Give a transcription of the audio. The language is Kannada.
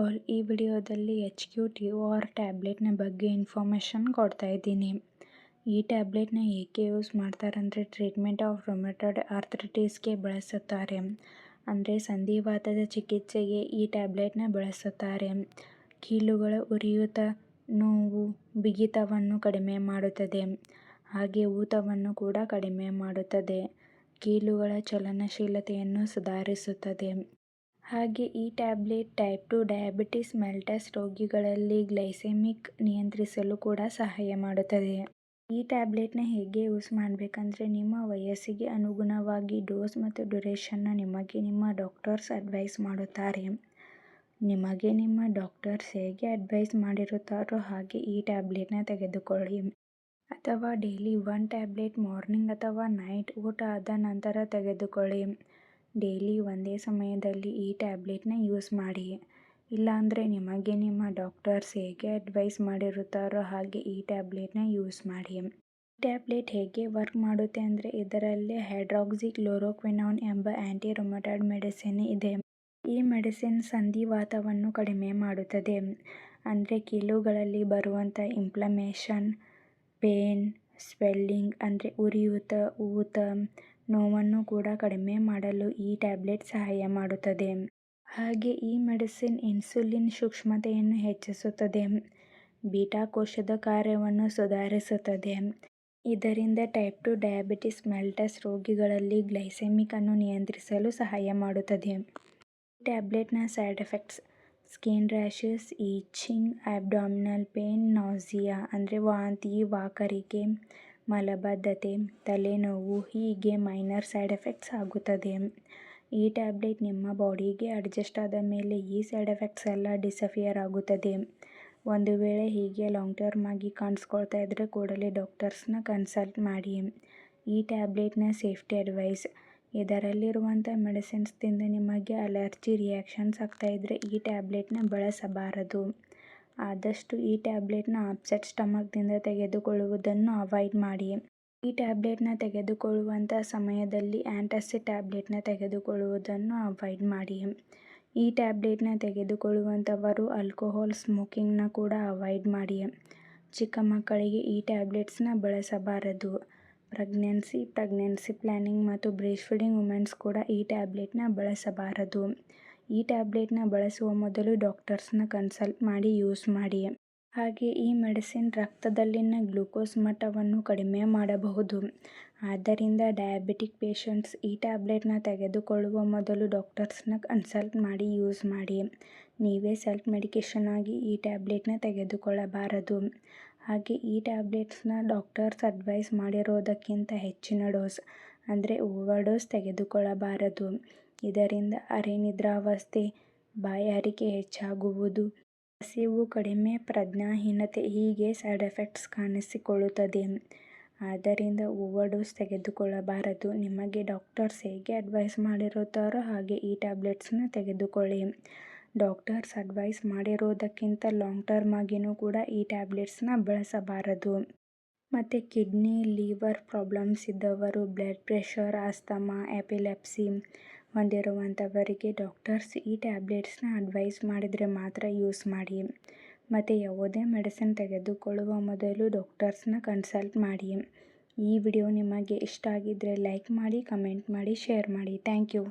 ಆಲ್ ಈ ವಿಡಿಯೋದಲ್ಲಿ H Q T O R ಟ್ಯಾಬ್ಲೆಟ್ನ ಬಗ್ಗೆ ಇನ್ಫಾರ್ಮೇಷನ್ ಕೊಡ್ತಾ ಇದ್ದೀನಿ. ಈ ಟ್ಯಾಬ್ಲೆಟ್ನ ಏಕೆ ಯೂಸ್ ಮಾಡ್ತಾರಂದರೆ ಟ್ರೀಟ್ಮೆಂಟ್ ಆಫ್ ರೊಮೆಟೆಡ್ ಆರ್ಥ್ರಿಟಿಸ್ಗೆ ಬಳಸುತ್ತಾರೆ. ಅಂದರೆ ಸಂಧಿವಾತದ ಚಿಕಿತ್ಸೆಗೆ ಈ ಟ್ಯಾಬ್ಲೆಟ್ನ ಬಳಸುತ್ತಾರೆ. ಕೀಲುಗಳ ಉರಿಯೂತ ನೋವು ಬಿಗಿತವನ್ನು ಕಡಿಮೆ ಮಾಡುತ್ತದೆ. ಹಾಗೆ ಊತವನ್ನು ಕೂಡ ಕಡಿಮೆ ಮಾಡುತ್ತದೆ. ಕೀಲುಗಳ ಚಲನಶೀಲತೆಯನ್ನು ಸುಧಾರಿಸುತ್ತದೆ. ಹಾಗೆ ಈ tablet type two diabetes, mellitus ರೋಗಿಗಳಲ್ಲಿ ಗ್ಲೈಸೆಮಿಕ್ ನಿಯಂತ್ರಿಸಲು ಕೂಡ ಸಹಾಯ ಮಾಡುತ್ತದೆ. ಈ ಟ್ಯಾಬ್ಲೆಟ್ನ ಹೇಗೆ ಯೂಸ್ ಮಾಡಬೇಕಂದ್ರೆ, ನಿಮ್ಮ ವಯಸ್ಸಿಗೆ ಅನುಗುಣವಾಗಿ ಡೋಸ್ ಮತ್ತು ಡ್ಯುರೇಷನ್ನ ನಿಮಗೆ ನಿಮ್ಮ ಡಾಕ್ಟರ್ಸ್ ಅಡ್ವೈಸ್ ಮಾಡುತ್ತಾರೆ. ನಿಮಗೆ ನಿಮ್ಮ ಡಾಕ್ಟರ್ಸ್ ಹೇಗೆ ಅಡ್ವೈಸ್ ಮಾಡಿರುತ್ತಾರೋ ಹಾಗೆ ಈ ಟ್ಯಾಬ್ಲೆಟ್ನ ತೆಗೆದುಕೊಳ್ಳಿ. ಅಥವಾ ಡೈಲಿ ಒನ್ ಟ್ಯಾಬ್ಲೆಟ್ ಮಾರ್ನಿಂಗ್ ಅಥವಾ ನೈಟ್ ಊಟ ಆದ ನಂತರ ತೆಗೆದುಕೊಳ್ಳಿ. ಡೈಲಿ ಒಂದೇ ಸಮಯದಲ್ಲಿ ಈ ಟ್ಯಾಬ್ಲೆಟ್ನ ಯೂಸ್ ಮಾಡಿ ಇಲ್ಲಾಂದರೆ ನಿಮಗೆ ನಿಮ್ಮ ಡಾಕ್ಟರ್ಸ್ ಹೇಗೆ ಅಡ್ವೈಸ್ ಮಾಡಿರುತ್ತಾರೋ ಹಾಗೆ ಈ ಟ್ಯಾಬ್ಲೆಟ್ನ ಯೂಸ್ ಮಾಡಿ ಟ್ಯಾಬ್ಲೆಟ್ ಹೇಗೆ ವರ್ಕ್ ಮಾಡುತ್ತೆ ಅಂದರೆ ಇದರಲ್ಲಿ ಹೈಡ್ರಾಕ್ಸಿ ಕ್ಲೋರೋಕ್ವಿನೋನ್ ಎಂಬ ಆ್ಯಂಟಿ ರೊಮಟಾಯ್ಡ್ ಮೆಡಿಸಿನ್ ಇದೆ. ಈ ಮೆಡಿಸಿನ್ ಸಂಧಿವಾತವನ್ನು ಕಡಿಮೆ ಮಾಡುತ್ತದೆ. ಅಂದರೆ ಕೀಲುಗಳಲ್ಲಿ ಬರುವಂಥ ಇಂಪ್ಲಮೇಷನ್ ಪೇನ್ ಸ್ವೆಲ್ಲಿಂಗ್ ಅಂದರೆ ಉರಿಯೂತ, ಊತ ನೋವನ್ನು ಕೂಡ ಕಡಿಮೆ ಮಾಡಲು ಈ ಟ್ಯಾಬ್ಲೆಟ್ ಸಹಾಯ ಮಾಡುತ್ತದೆ. ಹಾಗೆ ಈ ಮೆಡಿಸಿನ್ ಇನ್ಸುಲಿನ್ ಸೂಕ್ಷ್ಮತೆಯನ್ನು ಹೆಚ್ಚಿಸುತ್ತದೆ. ಬೀಟಾ ಕೋಶದ ಕಾರ್ಯವನ್ನು ಸುಧಾರಿಸುತ್ತದೆ. ಇದರಿಂದ ಟೈಪ್ ಟು ಡಯಾಬಿಟಿಸ್, ಮೆಲ್ಟಸ್ ರೋಗಿಗಳಲ್ಲಿ ಗ್ಲೈಸೆಮಿಕ್ ಅನ್ನು ನಿಯಂತ್ರಿಸಲು ಸಹಾಯ ಮಾಡುತ್ತದೆ. ಟ್ಯಾಬ್ಲೆಟ್ನ side effects, skin rashes, itching abdominal pain, nausea, ಅಂದರೆ ವಾಂತಿ ವಾಕರಿಕೆ ಮಲಬದ್ಧತೆ, ತಲೆನೋವು ಹೀಗೆ ಮೈನರ್ ಸೈಡ್ ಎಫೆಕ್ಟ್ಸ್ ಆಗುತ್ತದೆ. ಈ ಟ್ಯಾಬ್ಲೆಟ್ ನಿಮ್ಮ ಬಾಡಿಗೆ ಅಡ್ಜಸ್ಟ್ ಆದ ಮೇಲೆ ಈ ಸೈಡ್ ಎಫೆಕ್ಟ್ಸ್ ಎಲ್ಲ ಡಿಸಫಿಯರ್ ಆಗುತ್ತದೆ. ಒಂದು ವೇಳೆ ಹೀಗೆ ಲಾಂಗ್ ಟರ್ಮ್ ಆಗಿ ಕಾಣಿಸ್ಕೊಳ್ತಾ ಇದ್ದರೆ ಕೂಡಲೇ ಡಾಕ್ಟರ್ಸ್ನ ಕನ್ಸಲ್ಟ್ ಮಾಡಿ. ಈ ಟ್ಯಾಬ್ಲೆಟ್ನ ಸೇಫ್ಟಿ ಅಡ್ವೈಸ್ ಇದರಲ್ಲಿರುವಂಥ ಮೆಡಿಸಿನ್ಸ್ದಿಂದ ನಿಮಗೆ ಅಲರ್ಜಿ ರಿಯಾಕ್ಷನ್ಸ್ ಆಗ್ತಾ ಇದ್ದರೆ ಈ ಟ್ಯಾಬ್ಲೆಟ್ನ ಬಳಸಬಾರದು. ಆದಷ್ಟು ಈ ಟ್ಯಾಬ್ಲೆಟ್ನ ಅಪ್ಸೆಟ್ ಸ್ಟಮಕ್ದಿಂದ ತೆಗೆದುಕೊಳ್ಳುವುದನ್ನು ಅವಾಯ್ಡ್ ಮಾಡಿ. ಈ ಟ್ಯಾಬ್ಲೆಟ್ನ ತೆಗೆದುಕೊಳ್ಳುವಂಥ ಸಮಯದಲ್ಲಿ ಆ್ಯಂಟಾಸಿಡ್ ಟ್ಯಾಬ್ಲೆಟ್ನ ತೆಗೆದುಕೊಳ್ಳುವುದನ್ನು ಅವಾಯ್ಡ್ ಮಾಡಿ. ಈ ಟ್ಯಾಬ್ಲೆಟ್ನ ತೆಗೆದುಕೊಳ್ಳುವಂಥವರು ಆಲ್ಕೋಹಾಲ್ ಸ್ಮೋಕಿಂಗ್ನ ಕೂಡ ಅವಾಯ್ಡ್ ಮಾಡಿ. ಚಿಕ್ಕ ಮಕ್ಕಳಿಗೆ ಈ ಟ್ಯಾಬ್ಲೆಟ್ಸ್ನ ಬಳಸಬಾರದು. ಪ್ರೆಗ್ನೆನ್ಸಿ ಪ್ರೆಗ್ನೆನ್ಸಿ ಪ್ಲ್ಯಾನಿಂಗ್ ಮತ್ತು ಬ್ರೇಸ್ಟ್ ಫೀಡಿಂಗ್ ವುಮೆನ್ಸ್ ಕೂಡ ಈ ಟ್ಯಾಬ್ಲೆಟ್ನ ಬಳಸಬಾರದು. ಈ ಟ್ಯಾಬ್ಲೆಟ್ನ ಬಳಸುವ ಮೊದಲು ಡಾಕ್ಟರ್ಸ್ನ ಕನ್ಸಲ್ಟ್ ಮಾಡಿ ಯೂಸ್ ಮಾಡಿ ಹಾಗೆ ಈ ಮೆಡಿಸಿನ್ ರಕ್ತದಲ್ಲಿನ ಗ್ಲೂಕೋಸ್ ಮಟ್ಟವನ್ನು ಕಡಿಮೆ ಮಾಡಬಹುದು. ಆದ್ದರಿಂದ ಡಯಾಬಿಟಿಕ್ ಪೇಷಂಟ್ಸ್ ಈ ಟ್ಯಾಬ್ಲೆಟ್ನ ತೆಗೆದುಕೊಳ್ಳುವ ಮೊದಲು ಡಾಕ್ಟರ್ಸ್ನ ಕನ್ಸಲ್ಟ್ ಮಾಡಿ ಯೂಸ್ ಮಾಡಿ ನೀವೇ ಸೆಲ್ಫ್ ಮೆಡಿಕೇಷನ್ ಆಗಿ ಈ ಟ್ಯಾಬ್ಲೆಟ್ನ ತೆಗೆದುಕೊಳ್ಳಬಾರದು. ಹಾಗೆ ಈ ಟ್ಯಾಬ್ಲೆಟ್ಸ್ನ ಡಾಕ್ಟರ್ಸ್ ಅಡ್ವೈಸ್ ಮಾಡಿರೋದಕ್ಕಿಂತ ಹೆಚ್ಚಿನ ಡೋಸ್, ಅಂದರೆ ಓವರ್ ಡೋಸ್ ತೆಗೆದುಕೊಳ್ಳಬಾರದು. ಇದರಿಂದ ಅರೆನಿದ್ರಾವಸ್ಥೆ ಬಾಯಾರಿಕೆ ಹೆಚ್ಚಾಗುವುದು. ಹಸಿವು ಕಡಿಮೆ ಪ್ರಜ್ಞಾಹೀನತೆ, ಹೀಗೆ ಸೈಡ್ ಎಫೆಕ್ಟ್ಸ್ ಕಾಣಿಸಿಕೊಳ್ಳುತ್ತದೆ. ಆದ್ದರಿಂದ ಓವರ್ ಡೋಸ್ ತೆಗೆದುಕೊಳ್ಳಬಾರದು. ನಿಮಗೆ ಡಾಕ್ಟರ್ಸ್ ಹೇಗೆ ಅಡ್ವೈಸ್ ಮಾಡಿರುತ್ತಾರೋ ಹಾಗೆ ಈ ಟ್ಯಾಬ್ಲೆಟ್ಸ್ನ ತೆಗೆದುಕೊಳ್ಳಿ. ಡಾಕ್ಟರ್ಸ್ ಅಡ್ವೈಸ್ ಮಾಡಿರೋದಕ್ಕಿಂತ ಲಾಂಗ್ ಟರ್ಮ್ ಆಗಿನೂ ಕೂಡ ಈ ಟ್ಯಾಬ್ಲೆಟ್ಸ್ನ ಬಳಸಬಾರದು. ಮತ್ತು ಕಿಡ್ನಿ, ಲಿವರ್ ಪ್ರಾಬ್ಲಮ್ಸ್ ಇದ್ದವರು, ಬ್ಲಡ್ ಪ್ರೆಷರ್, ಆಸ್ತಮಾ, ಎಪಿಲೆಪ್ಸಿ ಹೊಂದಿರುವಂಥವರಿಗೆ ಡಾಕ್ಟರ್ಸ್ ಈ ಟ್ಯಾಬ್ಲೆಟ್ಸ್ನ ಅಡ್ವೈಸ್ ಮಾಡಿದರೆ ಮಾತ್ರ ಯೂಸ್ ಮಾಡಿ. ಮತ್ತು ಯಾವುದೇ ಮೆಡಿಸಿನ್ ತೆಗೆದುಕೊಳ್ಳುವ ಮೊದಲು ಡಾಕ್ಟರ್ಸ್ನ ಕನ್ಸಲ್ಟ್ ಮಾಡಿ. ಈ ವಿಡಿಯೋ ನಿಮಗೆ ಇಷ್ಟ ಆಗಿದ್ದರೆ ಲೈಕ್ ಮಾಡಿ ಕಮೆಂಟ್ ಮಾಡಿ ಶೇರ್ ಮಾಡಿ. Thank you